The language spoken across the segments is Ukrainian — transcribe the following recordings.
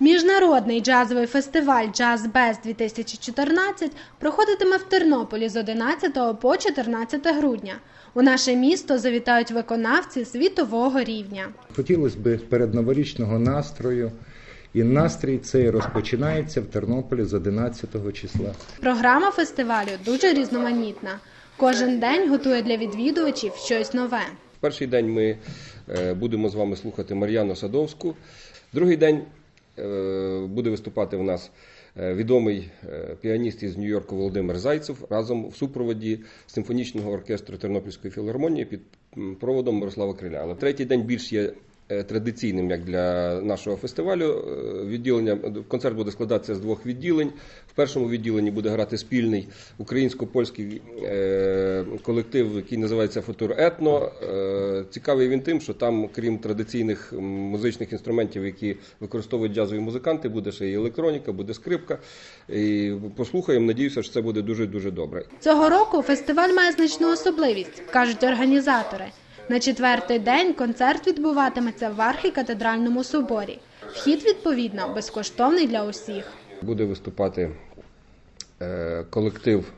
Міжнародний джазовий фестиваль Джаз Без 2014 проходитиме в Тернополі з 11 по 14 грудня. У наше місто завітають виконавці світового рівня. Хотілося б передноворічного настрою, і настрій цей розпочинається в Тернополі з 11 числа. Програма фестивалю дуже різноманітна. Кожен день готує для відвідувачів щось нове. В перший день ми е, будемо з вами слухати Мар'яну Садовську. Другий день буде виступати в нас е, відомий е, піаніст із Нью-Йорку Володимир Зайцев разом в супроводі симфонічного оркестру Тернопільської філармонії під проводом Мирослава Криляна. Третій день більш є е, традиційним як для нашого фестивалю. Е, Відділення концерт буде складатися з двох відділень. В першому відділенні буде грати спільний українсько-польський е, колектив, який називається Футур Етно. Е, Цікавий він тим, що там, крім традиційних музичних інструментів, які використовують джазові музиканти, буде ще і електроніка, буде скрипка. І послухаємо. Надіюся, що це буде дуже дуже добре. Цього року фестиваль має значну особливість, кажуть організатори. На четвертий день концерт відбуватиметься в архікатедральному соборі. Вхід, відповідно, безкоштовний для усіх. Буде виступати е, колектив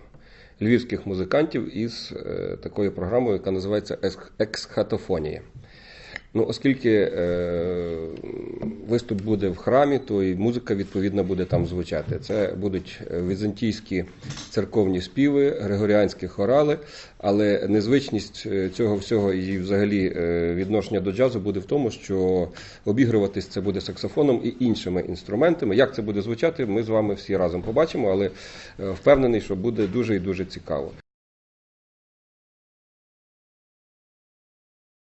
львівських музикантів із е, такою програмою, яка називається «Ексх- Ексхатофонія. Ну, оскільки е, виступ буде в храмі, то і музика відповідно буде там звучати. Це будуть е, візантійські церковні співи, григоріанські хорали, але незвичність е, цього всього і взагалі е, відношення до джазу буде в тому, що обігруватись це буде саксофоном і іншими інструментами. Як це буде звучати, ми з вами всі разом побачимо, але впевнений, що буде дуже і дуже цікаво.